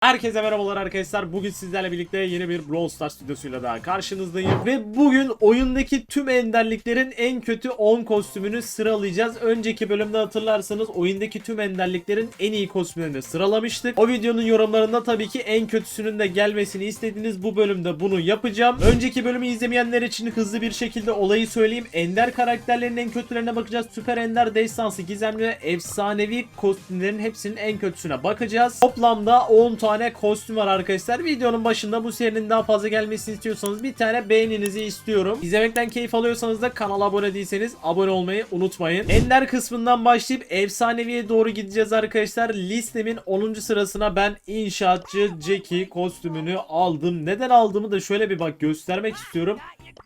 Herkese merhabalar arkadaşlar. Bugün sizlerle birlikte yeni bir Brawl Stars videosuyla daha karşınızdayım. Ve bugün oyundaki tüm enderliklerin en kötü 10 kostümünü sıralayacağız. Önceki bölümde hatırlarsanız oyundaki tüm enderliklerin en iyi kostümlerini sıralamıştık. O videonun yorumlarında tabii ki en kötüsünün de gelmesini istediğiniz bu bölümde bunu yapacağım. Önceki bölümü izlemeyenler için hızlı bir şekilde olayı söyleyeyim. Ender karakterlerin en kötülerine bakacağız. Süper Ender, Destansı, Gizemli ve Efsanevi kostümlerin hepsinin en kötüsüne bakacağız. Toplamda 10 tane kostüm var arkadaşlar. Videonun başında bu serinin daha fazla gelmesini istiyorsanız bir tane beğeninizi istiyorum. İzlemekten keyif alıyorsanız da kanala abone değilseniz abone olmayı unutmayın. Ender kısmından başlayıp efsaneviye doğru gideceğiz arkadaşlar. Listemin 10. sırasına ben inşaatçı Jackie kostümünü aldım. Neden aldığımı da şöyle bir bak göstermek istiyorum.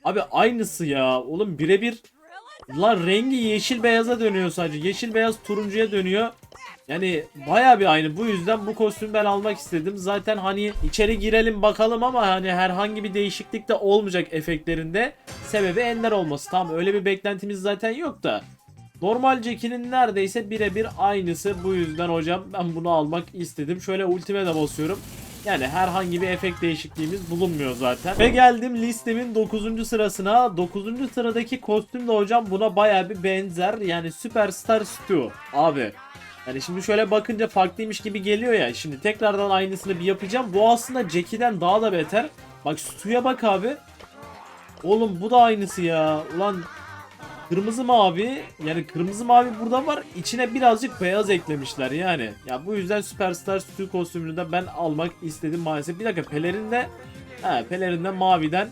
Abi aynısı ya. Oğlum birebir Lan rengi yeşil beyaza dönüyor sadece. Yeşil beyaz turuncuya dönüyor. Yani baya bir aynı. Bu yüzden bu kostümü ben almak istedim. Zaten hani içeri girelim bakalım ama hani herhangi bir değişiklik de olmayacak efektlerinde. Sebebi ender olması. Tamam öyle bir beklentimiz zaten yok da. Normal Jackie'nin neredeyse birebir aynısı. Bu yüzden hocam ben bunu almak istedim. Şöyle ultime de basıyorum. Yani herhangi bir efekt değişikliğimiz bulunmuyor zaten. Ve geldim listemin 9. sırasına. 9. sıradaki kostüm de hocam buna baya bir benzer. Yani Superstar Stu. Abi yani şimdi şöyle bakınca farklıymış gibi geliyor ya. Şimdi tekrardan aynısını bir yapacağım. Bu aslında Jackie'den daha da beter. Bak Stu'ya bak abi. Oğlum bu da aynısı ya. Ulan kırmızı mavi yani kırmızı mavi burada var. İçine birazcık beyaz eklemişler yani. Ya bu yüzden Superstar Stu kostümünü de ben almak istedim maalesef. Bir dakika pelerinde He pelerinde maviden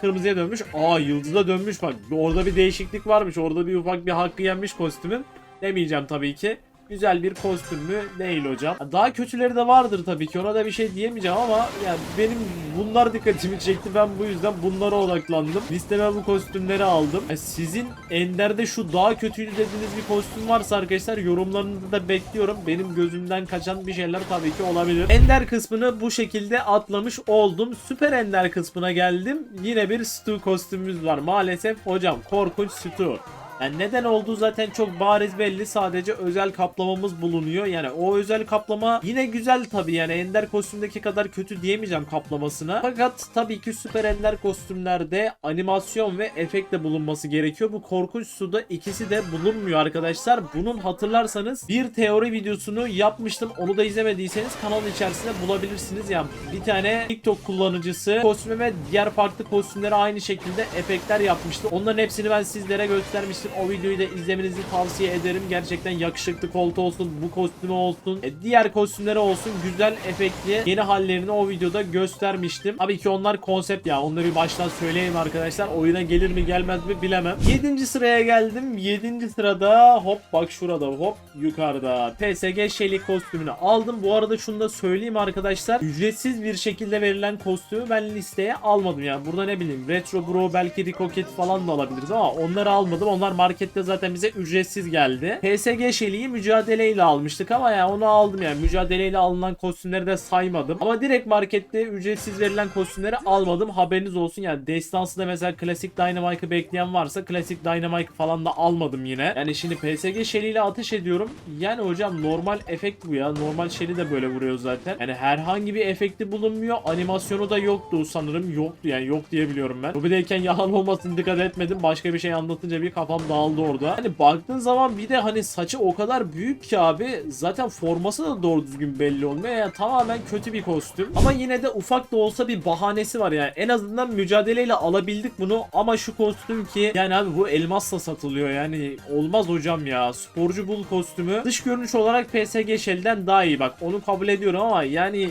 kırmızıya dönmüş. Aa yıldıza dönmüş bak. Orada bir değişiklik varmış. Orada bir ufak bir hakkı yenmiş kostümün. Demeyeceğim tabii ki. Güzel bir kostüm mü? Değil hocam. Daha kötüleri de vardır tabii ki. Ona da bir şey diyemeyeceğim ama yani benim bunlar dikkatimi çekti. Ben bu yüzden bunlara odaklandım. Listeme bu kostümleri aldım. E, sizin Ender'de şu daha kötüydü dediğiniz bir kostüm varsa arkadaşlar yorumlarınızı da bekliyorum. Benim gözümden kaçan bir şeyler tabii ki olabilir. Ender kısmını bu şekilde atlamış oldum. Süper Ender kısmına geldim. Yine bir Stu kostümümüz var. Maalesef hocam korkunç Stu. Yani neden olduğu zaten çok bariz belli. Sadece özel kaplamamız bulunuyor. Yani o özel kaplama yine güzel tabii. Yani Ender kostümdeki kadar kötü diyemeyeceğim kaplamasına. Fakat tabii ki süper Ender kostümlerde animasyon ve efekt de bulunması gerekiyor. Bu korkunç suda ikisi de bulunmuyor arkadaşlar. Bunun hatırlarsanız bir teori videosunu yapmıştım. Onu da izlemediyseniz kanalın içerisinde bulabilirsiniz. Yani bir tane TikTok kullanıcısı kostüme ve diğer farklı kostümlere aynı şekilde efektler yapmıştı. Onların hepsini ben sizlere göstermiştim. O videoyu da izlemenizi tavsiye ederim. Gerçekten yakışıklı koltuğu olsun, bu kostümü olsun, e, diğer kostümleri olsun güzel efektli yeni hallerini o videoda göstermiştim. Tabii ki onlar konsept ya. Onları bir baştan söyleyeyim arkadaşlar. Oyuna gelir mi gelmez mi bilemem. 7. sıraya geldim. 7. sırada hop bak şurada hop yukarıda. PSG Shelly kostümünü aldım. Bu arada şunu da söyleyeyim arkadaşlar. Ücretsiz bir şekilde verilen kostümü ben listeye almadım yani. Burada ne bileyim Retro Bro belki Ricocket falan da alabiliriz ama onları almadım. Onlar markette zaten bize ücretsiz geldi. PSG Shelly'yi mücadeleyle almıştık ama ya onu aldım yani. Mücadeleyle alınan kostümleri de saymadım. Ama direkt markette ücretsiz verilen kostümleri almadım. Haberiniz olsun yani. Destansı'da mesela klasik Dynamite'ı bekleyen varsa klasik Dynamite falan da almadım yine. Yani şimdi PSG Shelly ile atış ediyorum. Yani hocam normal efekt bu ya. Normal Shelly de böyle vuruyor zaten. Yani herhangi bir efekti bulunmuyor. Animasyonu da yoktu sanırım. Yoktu yani yok diyebiliyorum ben. Lobideyken yalan olmasın dikkat etmedim. Başka bir şey anlatınca bir kafam dağıldı orada. Hani baktığın zaman bir de hani saçı o kadar büyük ki abi. Zaten forması da doğru düzgün belli olmuyor. Yani tamamen kötü bir kostüm. Ama yine de ufak da olsa bir bahanesi var yani. En azından mücadeleyle alabildik bunu. Ama şu kostüm ki yani abi bu elmasla satılıyor yani. Olmaz hocam ya. Sporcu bul kostümü. Dış görünüş olarak PSG Shell'den daha iyi bak. Onu kabul ediyorum ama yani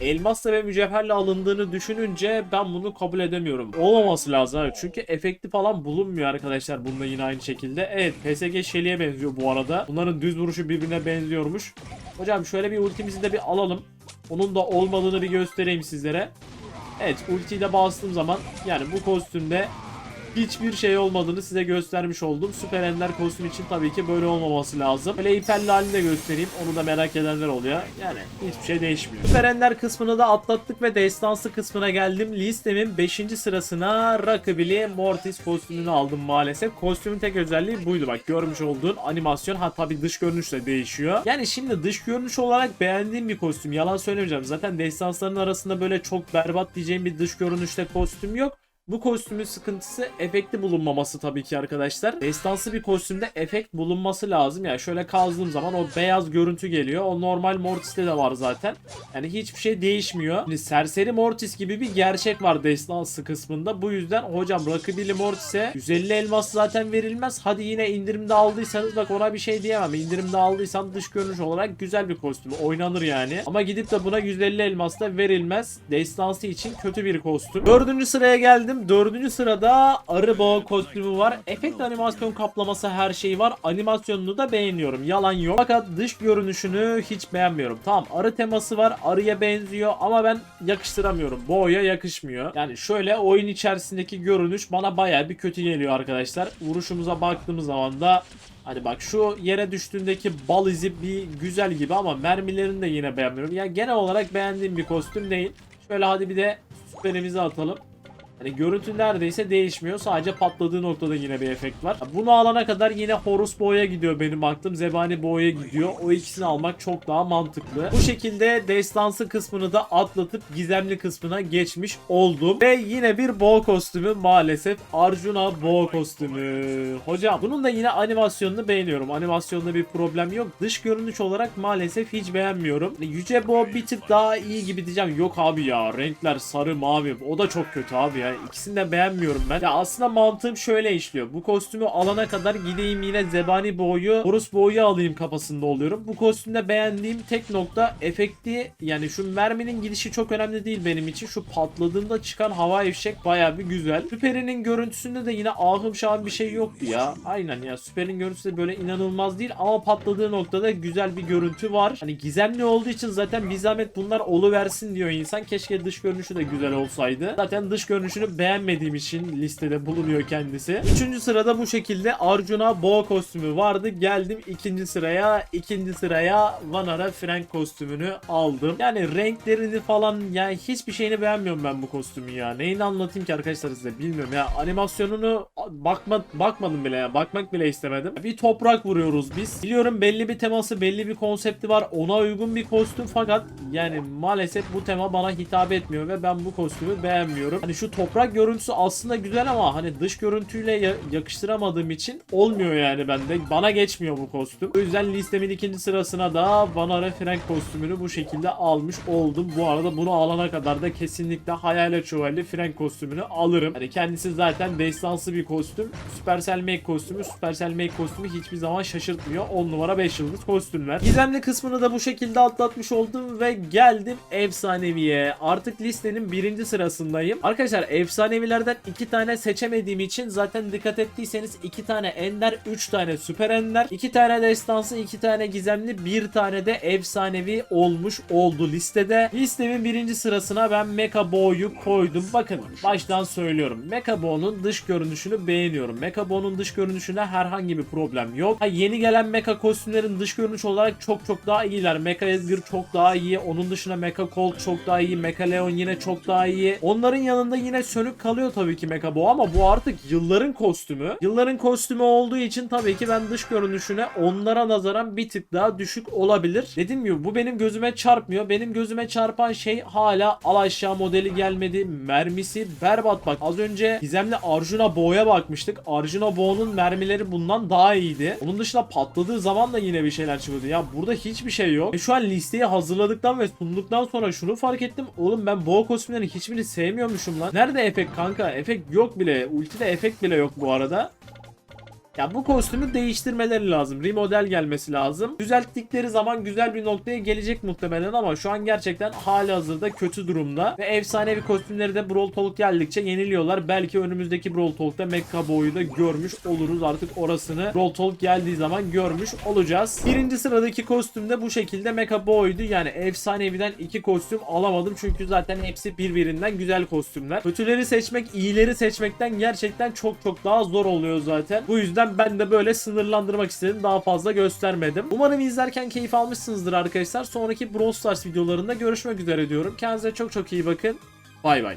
elmasla ve mücevherle alındığını düşününce ben bunu kabul edemiyorum. Olmaması lazım abi. Çünkü efekti falan bulunmuyor arkadaşlar bunda yine aynı şekilde. Evet PSG Shelly'e benziyor bu arada. Bunların düz vuruşu birbirine benziyormuş. Hocam şöyle bir ultimizi de bir alalım. Onun da olmadığını bir göstereyim sizlere. Evet ultiyi de bastığım zaman yani bu kostümde hiçbir şey olmadığını size göstermiş oldum. Süper Ender kostüm için tabii ki böyle olmaması lazım. Böyle ipelli halini de göstereyim. Onu da merak edenler oluyor. Yani hiçbir şey değişmiyor. Süper Ender kısmını da atlattık ve destansı kısmına geldim. Listemin 5. sırasına Rakibili Mortis kostümünü aldım maalesef. Kostümün tek özelliği buydu bak. Görmüş olduğun animasyon ha tabii dış görünüş de değişiyor. Yani şimdi dış görünüş olarak beğendiğim bir kostüm. Yalan söylemeyeceğim. Zaten destansların arasında böyle çok berbat diyeceğim bir dış görünüşte kostüm yok. Bu kostümün sıkıntısı efekti bulunmaması tabii ki arkadaşlar. Destansı bir kostümde efekt bulunması lazım. Yani şöyle kazdığım zaman o beyaz görüntü geliyor. O normal Mortis'te de var zaten. Yani hiçbir şey değişmiyor. Şimdi serseri Mortis gibi bir gerçek var destansı kısmında. Bu yüzden hocam rakibili Mortis'e 150 elmas zaten verilmez. Hadi yine indirimde aldıysanız bak ona bir şey diyemem. İndirimde aldıysan dış görünüş olarak güzel bir kostüm. Oynanır yani. Ama gidip de buna 150 elmas da verilmez. Destansı için kötü bir kostüm. Dördüncü sıraya geldim. Dördüncü sırada arı boğa kostümü var. Efekt animasyon kaplaması her şeyi var. Animasyonunu da beğeniyorum. Yalan yok. Fakat dış görünüşünü hiç beğenmiyorum. Tamam arı teması var. Arıya benziyor ama ben yakıştıramıyorum. Boğaya yakışmıyor. Yani şöyle oyun içerisindeki görünüş bana baya bir kötü geliyor arkadaşlar. Vuruşumuza baktığımız zaman da Hani bak şu yere düştüğündeki bal izi bir güzel gibi ama mermilerini de yine beğenmiyorum. Yani genel olarak beğendiğim bir kostüm değil. Şöyle hadi bir de süperimizi atalım. Hani görüntü neredeyse değişmiyor. Sadece patladığı noktada yine bir efekt var. Bunu alana kadar yine Horus Boy'a gidiyor benim aklım. Zebani Boy'a gidiyor. O ikisini almak çok daha mantıklı. Bu şekilde destansı kısmını da atlatıp gizemli kısmına geçmiş oldum. Ve yine bir boğa kostümü maalesef. Arjuna boğa kostümü. Hocam bunun da yine animasyonunu beğeniyorum. Animasyonda bir problem yok. Dış görünüş olarak maalesef hiç beğenmiyorum. Hani Yüce Boğa bir tık daha iyi gibi diyeceğim. Yok abi ya renkler sarı mavi. O da çok kötü abi ya. İkisini de beğenmiyorum ben. Ya aslında mantığım şöyle işliyor. Bu kostümü alana kadar gideyim yine Zebani Boğ'u, Horus Boğ'u alayım kafasında oluyorum. Bu kostümde beğendiğim tek nokta efekti. Yani şu merminin gidişi çok önemli değil benim için. Şu patladığında çıkan hava fişek baya bir güzel. Süperinin görüntüsünde de yine ahım şahım bir şey yoktu ya. Aynen ya Süper'in görüntüsü de böyle inanılmaz değil ama patladığı noktada güzel bir görüntü var. Hani gizemli olduğu için zaten bir zahmet bunlar oluversin diyor insan. Keşke dış görünüşü de güzel olsaydı. Zaten dış görünüşünü beğenmediğim için listede bulunuyor kendisi. Üçüncü sırada bu şekilde Arjuna boğa kostümü vardı. Geldim ikinci sıraya. ikinci sıraya Vanara Frank kostümünü aldım. Yani renklerini falan yani hiçbir şeyini beğenmiyorum ben bu kostümü ya. Neyini anlatayım ki arkadaşlar size bilmiyorum ya. Animasyonunu bakma, bakmadım bile ya. Bakmak bile istemedim. Bir toprak vuruyoruz biz. Biliyorum belli bir teması belli bir konsepti var. Ona uygun bir kostüm fakat yani maalesef bu tema bana hitap etmiyor ve ben bu kostümü beğenmiyorum. Hani şu toprak görüntüsü aslında güzel ama hani dış görüntüyle ya- yakıştıramadığım için olmuyor yani bende. Bana geçmiyor bu kostüm. O yüzden listemin ikinci sırasına da Vanara Frank kostümünü bu şekilde almış oldum. Bu arada bunu alana kadar da kesinlikle Hayalet Şövalye Frank kostümünü alırım. Hani kendisi zaten destansı bir kostüm. Supercell Make kostümü. Supercell Make kostümü hiçbir zaman şaşırtmıyor. 10 numara 5 yıldız kostümler. Gizemli kısmını da bu şekilde atlatmış oldum ve geldim efsaneviye. Artık listenin birinci sırasındayım. Arkadaşlar efsanevilerden iki tane seçemediğim için zaten dikkat ettiyseniz iki tane ender, üç tane süper ender, iki tane destansı, iki tane gizemli, bir tane de efsanevi olmuş oldu listede. Listemin birinci sırasına ben Mecha Boy'u koydum. Bakın baştan söylüyorum. Mecha Boy'un dış görünüşünü beğeniyorum. Mecha Boy'un dış görünüşünde herhangi bir problem yok. Ha, yeni gelen Mecha kostümlerin dış görünüş olarak çok çok daha iyiler. Mecha Edgar çok daha iyi. Onun dışında Mecha Colt çok daha iyi. Mecha Leon yine çok daha iyi. Onların yanında yine sönük kalıyor tabii ki Mecha ama bu artık yılların kostümü. Yılların kostümü olduğu için tabii ki ben dış görünüşüne onlara nazaran bir tık daha düşük olabilir. Dediğim gibi bu benim gözüme çarpmıyor. Benim gözüme çarpan şey hala al aşağı modeli gelmedi. Mermisi berbat bak. Az önce gizemli Arjuna Boğ'a bakmıştık. Arjuna Boğ'un mermileri bundan daha iyiydi. Onun dışında patladığı zaman da yine bir şeyler çıkıyordu. Ya burada hiçbir şey yok. E şu an listeyi hazırladıktan ve sunduktan sonra şunu fark ettim. Oğlum ben Boğa kostümlerini hiçbirini sevmiyormuşum lan. Nerede efekt kanka? Efekt yok bile. Ultide efekt bile yok bu arada. Ya bu kostümü değiştirmeleri lazım. Remodel gelmesi lazım. Düzelttikleri zaman güzel bir noktaya gelecek muhtemelen ama şu an gerçekten hali hazırda kötü durumda. Ve efsanevi kostümleri de Brawl Talk geldikçe yeniliyorlar. Belki önümüzdeki Brawl Talk'ta Mecha Boy'u da görmüş oluruz. Artık orasını Brawl Talk geldiği zaman görmüş olacağız. Birinci sıradaki kostüm de bu şekilde Mecha Boy'du. Yani efsaneviden iki kostüm alamadım. Çünkü zaten hepsi birbirinden güzel kostümler. Kötüleri seçmek, iyileri seçmekten gerçekten çok çok daha zor oluyor zaten. Bu yüzden ben de böyle sınırlandırmak istedim. Daha fazla göstermedim. Umarım izlerken keyif almışsınızdır arkadaşlar. Sonraki Brawl Stars videolarında görüşmek üzere diyorum. Kendinize çok çok iyi bakın. Bay bay.